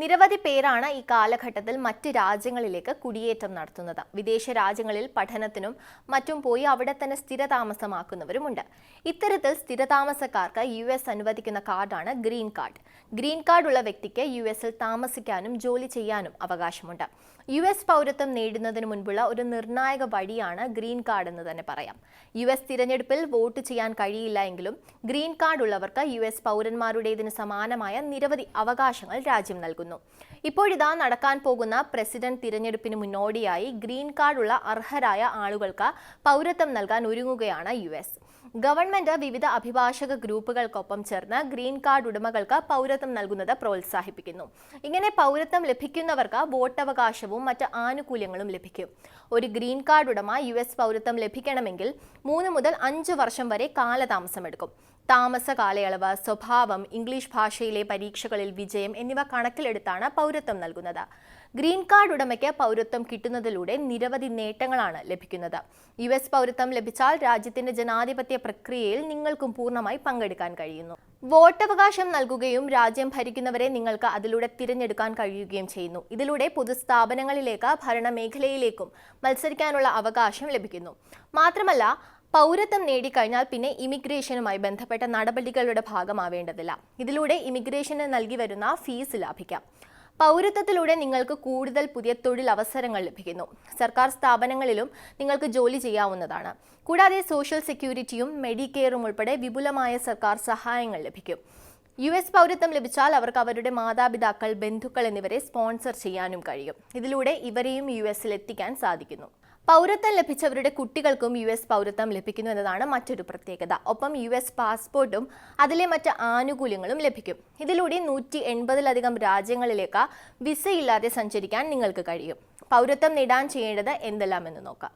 നിരവധി പേരാണ് ഈ കാലഘട്ടത്തിൽ മറ്റ് രാജ്യങ്ങളിലേക്ക് കുടിയേറ്റം നടത്തുന്നത്. വിദേശ രാജ്യങ്ങളിൽ പഠനത്തിനും മറ്റും പോയി അവിടെ തന്നെ സ്ഥിരതാമസമാക്കുന്നവരുമുണ്ട്. ഇത്തരത്തിൽ സ്ഥിരതാമസക്കാർക്ക് യു എസ് അനുവദിക്കുന്ന കാർഡാണ് ഗ്രീൻ കാർഡ്. ഗ്രീൻ കാർഡ് ഉള്ള വ്യക്തിക്ക് യു എസിൽ താമസിക്കാനും ജോലി ചെയ്യാനും അവകാശമുണ്ട്. യു എസ് പൗരത്വം നേടുന്നതിന് മുൻപുള്ള ഒരു നിർണായക വഴിയാണ് ഗ്രീൻ കാർഡ് എന്ന് തന്നെ പറയാം. യു എസ് തിരഞ്ഞെടുപ്പിൽ വോട്ട് ചെയ്യാൻ കഴിയില്ല എങ്കിലും ഗ്രീൻ കാർഡ് ഉള്ളവർക്ക് യു എസ് പൗരന്മാരുടേതിന് സമാനമായ നിരവധി അവകാശങ്ങൾ രാജ്യം നൽകുന്നു. ഇപ്പോഴിതാ നടക്കാൻ പോകുന്ന പ്രസിഡന്റ് തിരഞ്ഞെടുപ്പിന് മുന്നോടിയായി ഗ്രീൻ കാർഡുള്ള അർഹരായ ആളുകൾക്ക് പൗരത്വം നൽകാൻ ഒരുങ്ങുകയാണ് യു എസ്. ഗവൺമെന്റ് വിവിധ അഭിഭാഷക ഗ്രൂപ്പുകൾക്കൊപ്പം ചേർന്ന് ഗ്രീൻ കാർഡ് ഉടമകൾക്ക് പൗരത്വം നൽകുന്നത് പ്രോത്സാഹിപ്പിക്കുന്നു. ഇങ്ങനെ പൗരത്വം ലഭിക്കുന്നവർക്ക് വോട്ടവകാശവും മറ്റ് ആനുകൂല്യങ്ങളും ലഭിക്കും. ഒരു ഗ്രീൻ കാർഡ് ഉടമ യു എസ് പൗരത്വം ലഭിക്കണമെങ്കിൽ മൂന്ന് മുതൽ അഞ്ച് വർഷം വരെ കാലതാമസമെടുക്കും. താമസ കാലയളവ് സ്വഭാവം ഇംഗ്ലീഷ് ഭാഷയിലെ പരീക്ഷകളിൽ വിജയം എന്നിവ കണക്കിലെടുത്താണ് പൗരത്വം നൽകുന്നത്. ഗ്രീൻ കാർഡ് ഉടമയ്ക്ക് പൗരത്വം കിട്ടുന്നതിലൂടെ നിരവധി നേട്ടങ്ങളാണ് ലഭിക്കുന്നത്. യു എസ് പൗരത്വം ലഭിച്ചാൽ രാജ്യത്തിന്റെ ജനാധിപത്യ പ്രക്രിയയിൽ നിങ്ങൾക്കും പൂർണമായി പങ്കെടുക്കാൻ കഴിയുന്നു. വോട്ടവകാശം നൽകുകയും രാജ്യം ഭരിക്കുന്നവരെ നിങ്ങൾക്ക് അതിലൂടെ തിരഞ്ഞെടുക്കാൻ കഴിയുകയും ചെയ്യുന്നു. ഇതിലൂടെ പൊതുസ്ഥാപനങ്ങളിലേക്ക് ഭരണമേഖലയിലേക്കും മത്സരിക്കാനുള്ള അവകാശം ലഭിക്കുന്നു. മാത്രമല്ല പൗരത്വം നേടിക്കഴിഞ്ഞാൽ പിന്നെ ഇമിഗ്രേഷനുമായി ബന്ധപ്പെട്ട നടപടികളുടെ ഭാഗമാവേണ്ടതില്ല. ഇതിലൂടെ ഇമിഗ്രേഷന് നൽകി വരുന്ന ഫീസ് ലാഭിക്കാം. പൗരത്വത്തിലൂടെ നിങ്ങൾക്ക് കൂടുതൽ പുതിയ തൊഴിൽ അവസരങ്ങൾ ലഭിക്കുന്നു. സർക്കാർ സ്ഥാപനങ്ങളിലും നിങ്ങൾക്ക് ജോലി ചെയ്യാവുന്നതാണ്. കൂടാതെ സോഷ്യൽ സെക്യൂരിറ്റിയും മെഡിക്കെയറും ഉൾപ്പെടെ വിപുലമായ സർക്കാർ സഹായങ്ങൾ ലഭിക്കും. യു എസ് പൗരത്വം ലഭിച്ചാൽ അവർക്ക് അവരുടെ മാതാപിതാക്കൾ ബന്ധുക്കൾ എന്നിവരെ സ്പോൺസർ ചെയ്യാനും കഴിയും. ഇതിലൂടെ ഇവരെയും യു എസിൽ എത്തിക്കാൻ സാധിക്കുന്നു. പൗരത്വം ലഭിച്ചവരുടെ കുട്ടികൾക്കും യു എസ് പൗരത്വം ലഭിക്കുന്നു എന്നതാണ് മറ്റൊരു പ്രത്യേകത. ഒപ്പം യു എസ് പാസ്പോർട്ടും അതിലെ മറ്റ് ആനുകൂല്യങ്ങളും ലഭിക്കും. ഇതിലൂടെ നൂറ്റി എൺപതിലധികം രാജ്യങ്ങളിലേക്ക് വിസയില്ലാതെ സഞ്ചരിക്കാൻ നിങ്ങൾക്ക് കഴിയും. പൗരത്വം നേടാൻ ചെയ്യേണ്ടത് എന്തെല്ലാമെന്ന് നോക്കാം.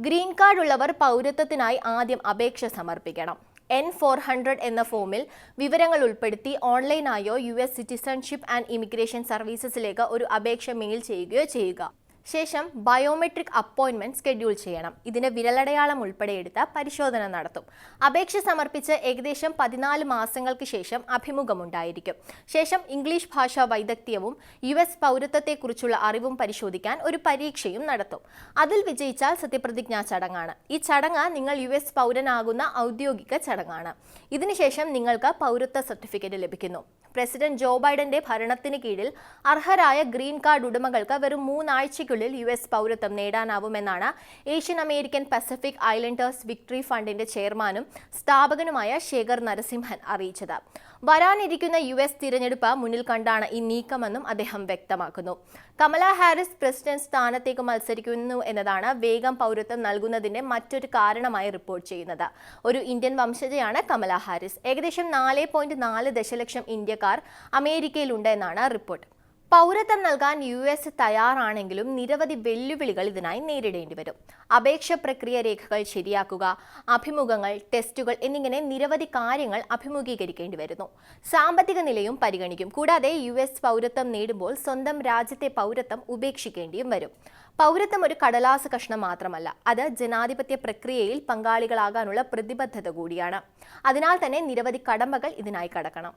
ഗ്രീൻ കാർഡ് ഉള്ളവർ പൗരത്വത്തിനായി ആദ്യം അപേക്ഷ സമർപ്പിക്കണം. എൻ ഫോർ ഹൺഡ്രഡ് എന്ന ഫോമിൽ വിവരങ്ങൾ ഉൾപ്പെടുത്തി ഓൺലൈനായോ U S citizenship and immigration സർവീസസിലേക്ക് ഒരു അപേക്ഷ മെയിൽ ചെയ്യുകയോ ചെയ്യുക. ശേഷം ബയോമെട്രിക് അപ്പോയിൻമെന്റ് ഷെഡ്യൂൾ ചെയ്യണം. ഇതിന് വിരലടയാളം ഉൾപ്പെടെ എടുത്ത പരിശോധന നടത്തും. അപേക്ഷ സമർപ്പിച്ച് ഏകദേശം പതിനാല് മാസങ്ങൾക്ക് ശേഷം അഭിമുഖമുണ്ടായിരിക്കും. ശേഷം ഇംഗ്ലീഷ് ഭാഷാ വൈദഗ്ധ്യവും യു എസ് പൗരത്വത്തെക്കുറിച്ചുള്ള അറിവും പരിശോധിക്കാൻ ഒരു പരീക്ഷയും നടത്തും. അതിൽ വിജയിച്ചാൽ സത്യപ്രതിജ്ഞാ ചടങ്ങാണ്. ഈ ചടങ്ങ് നിങ്ങൾ യു എസ് പൗരനാകുന്ന ഔദ്യോഗിക ചടങ്ങാണ്. ഇതിനുശേഷം നിങ്ങൾക്ക് പൗരത്വ സർട്ടിഫിക്കറ്റ് ലഭിക്കുന്നു. പ്രസിഡന്റ് ജോ ബൈഡന്റെ ഭരണത്തിന് കീഴിൽ അർഹരായ ഗ്രീൻ കാർഡ് ഉടമകൾക്ക് വെറും മൂന്നാഴ്ചയ്ക്കുള്ളിൽ യു എസ് പൗരത്വം നേടാനാവുമെന്നാണ് Asian American Pacific Islanders victory ഫണ്ടിന്റെ ചെയർമാനും സ്ഥാപകനുമായ ശേഖർ നരസിംഹൻ അറിയിച്ചത്. വരാനിരിക്കുന്ന യു എസ് തിരഞ്ഞെടുപ്പ് മുന്നിൽ കണ്ടാണ് ഈ നീക്കമെന്നും അദ്ദേഹം വ്യക്തമാക്കുന്നു. കമല ഹാരിസ് പ്രസിഡന്റ് സ്ഥാനത്തേക്ക് മത്സരിക്കുന്നു എന്നതാണ് വേഗം പൗരത്വം നൽകുന്നതിന്റെ മറ്റൊരു കാരണമായി റിപ്പോർട്ട് ചെയ്യുന്നത്. ഒരു ഇന്ത്യൻ വംശജയാണ് കമല ഹാരിസ്. ഏകദേശം നാല് ദശലക്ഷം ഇന്ത്യക്കാർ അമേരിക്കയിലുണ്ട് എന്നാണ് റിപ്പോർട്ട്. പൗരത്വം നൽകാൻ യു എസ് തയ്യാറാണെങ്കിലും നിരവധി വെല്ലുവിളികൾ ഇതിനായി നേരിടേണ്ടി വരും. അപേക്ഷ പ്രക്രിയ രേഖകൾ ശരിയാക്കുക അഭിമുഖങ്ങൾ ടെസ്റ്റുകൾ എന്നിങ്ങനെ നിരവധി കാര്യങ്ങൾ അഭിമുഖീകരിക്കേണ്ടി വരുന്നു. സാമ്പത്തിക നിലയും പരിഗണിക്കും. കൂടാതെ യു എസ് പൗരത്വം നേടുമ്പോൾ സ്വന്തം രാജ്യത്തെ പൗരത്വം ഉപേക്ഷിക്കേണ്ടിയും വരും. പൗരത്വം ഒരു കടലാസ് കഷ്ണം മാത്രമല്ല അത് ജനാധിപത്യ പ്രക്രിയയിൽ പങ്കാളികളാകാനുള്ള പ്രതിബദ്ധത കൂടിയാണ്. അതിനാൽ തന്നെ നിരവധി കടമ്പകൾ ഇതിനായി കടക്കണം.